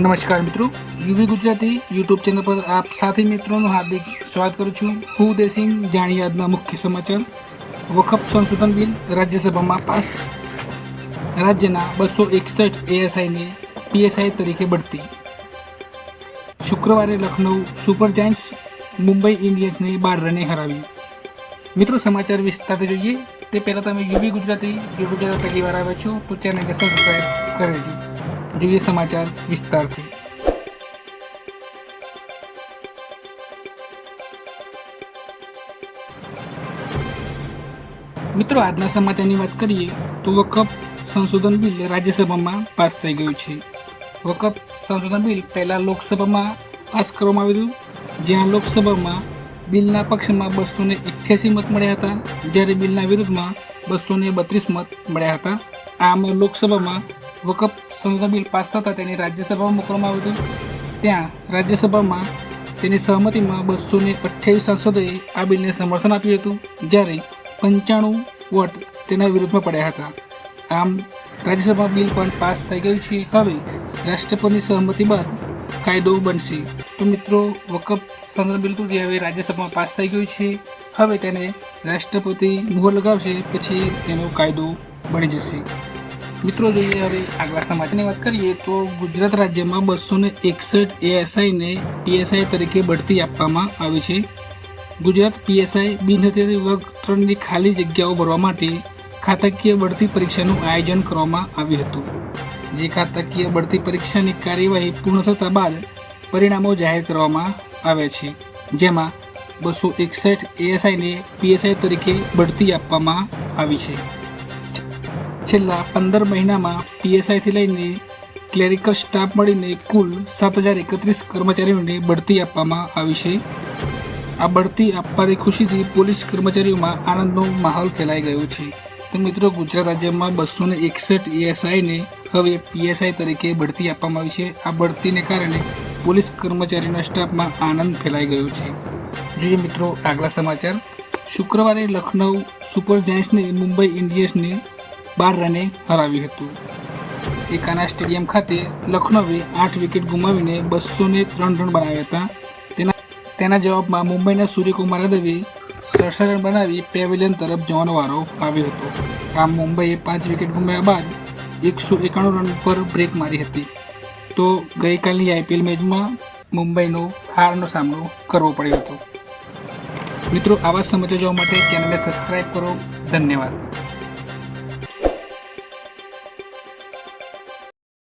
નમસ્કાર મિત્રો. UV Gujarati YouTube channel પર આપ સાથી મિત્રોનું હાર્દિક સ્વાગત કરું છું. હું દેસિંગ જાણીએ આજના મુખ્ય સમાચાર. વખફ સંશોધન બિલ રાજ્યસભામાં પાસ. રાજ્યના બસો એકસઠ એએસઆઈને પીએસઆઈ તરીકે બઢતી. શુક્રવારે લખનૌ સુપર જાયન્ટ્સ મુંબઈ ઇન્ડિયન્સને બાર રને હરાવ્યું. મિત્રો, સમાચાર વિસ્તારથી જોઈએ, તે પહેલાં તમે યુવી ગુજરાતી યુટ્યુબ ચેનલ પહેલી વાર આવ્યા છો, તો ચેનલને સબસ્ક્રાઈબ કરી લેજો. જોઈએ સમાચાર વિસ્તારથી. મિત્રો, આજના સમાચારની વાત કરીએ તો વકફ સંશોધન બિલ રાજ્યસભામાં પાસ થઈ ગયું છે. વકફ સંશોધન બિલ પહેલાં લોકસભામાં પાસ કરવામાં આવ્યું જ્યાં લોકસભામાં બિલના પક્ષમાં બસો ને મત મળ્યા હતા. જ્યારે બિલના વિરુદ્ધમાં બસો બત્રીસ મત મળ્યા હતા. આમ લોકસભામાં વકફ સંગ્રહ બિલ પાસ થતાં તેને રાજ્યસભામાં મોકલવામાં આવ્યું હતું. ત્યાં રાજ્યસભામાં તેની સહમતિમાં બસો ને અઠ્યાવીસ સાંસદોએ આ બિલને સમર્થન આપ્યું હતું, જ્યારે પંચાણું વોટ તેના વિરુદ્ધમાં પડ્યા હતા. આમ રાજ્યસભામાં બિલ પણ પાસ થઈ ગયું છે. હવે રાષ્ટ્રપતિની સહમતિ બાદ કાયદો બનશે. તો મિત્રો, વકફ સંગ્રહ બિલ જે હવે રાજ્યસભામાં પાસ થઈ ગયું છે. હવે તેને રાષ્ટ્રપતિ મોહર લગાવશે, પછી તેનો કાયદો બની જશે. મિત્રો જોઈએ હવે આગલા સમાચારની વાત કરીએ, તો ગુજરાત રાજ્યમાં બસો ને એકસઠ એએસઆઈને પીએસઆઈ તરીકે બઢતી આપવામાં આવી છે. ગુજરાત પીએસઆઈ બિનહથિયારી વર્ગ ત્રણની ખાલી જગ્યાઓ ભરવા માટે ખાતાકીય બઢતી પરીક્ષાનું આયોજન કરવામાં આવ્યું હતું. જે ખાતાકીય બઢતી પરીક્ષાની કાર્યવાહી પૂર્ણ થતા બાદ પરિણામો જાહેર કરવામાં આવ્યા છે. જેમાં બસો એકસઠ એએસઆઈને પીએસઆઈ તરીકે બઢતી આપવામાં આવી છે. છેલ્લા પંદર મહિનામાં પીએસઆઈથી લઈને ક્લેરિકલ સ્ટાફ મળીને કુલ સાત હજાર એકત્રીસ કર્મચારીઓને બઢતી આપવામાં આવી છે. આ બઢતી આપવાની ખુશીથી પોલીસ કર્મચારીઓમાં આનંદનો માહોલ ફેલાઈ ગયો છે. તો મિત્રો, ગુજરાત રાજ્યમાં બસો ને એકસઠ એએસઆઈને હવે પીએસઆઈ તરીકે બઢતી આપવામાં આવી છે. આ બઢતીને કારણે પોલીસ કર્મચારીઓના સ્ટાફમાં આનંદ ફેલાઈ ગયો છે. જોઈએ મિત્રો આગલા સમાચાર. શુક્રવારે લખનૌ સુપર જાયન્ટ્સને મુંબઈ ઇન્ડિયન્સને બાર રને હરાવ્યું હતું. એકાના સ્ટેડિયમ ખાતે લખનૌએ આઠ વિકેટ ગુમાવીને બસો ને ત્રણ રન બનાવ્યા હતા. તેના તેના જવાબમાં મુંબઈના સૂર્યકુમાર યાદવે સડસઠ રન બનાવી પેવેલિયન તરફ જવાનો વારો આવ્યો હતો. આમ મુંબઈએ પાંચ વિકેટ ગુમાવ્યા બાદ એકસો એકાણું રન પર બ્રેક મારી હતી. તો ગઈકાલની આઈપીએલ મેચમાં મુંબઈનો હારનો સામનો કરવો પડ્યો હતો. મિત્રો, આવા સમાચાર જોવા માટે ચેનલને સબસ્ક્રાઈબ કરો. ધન્યવાદ.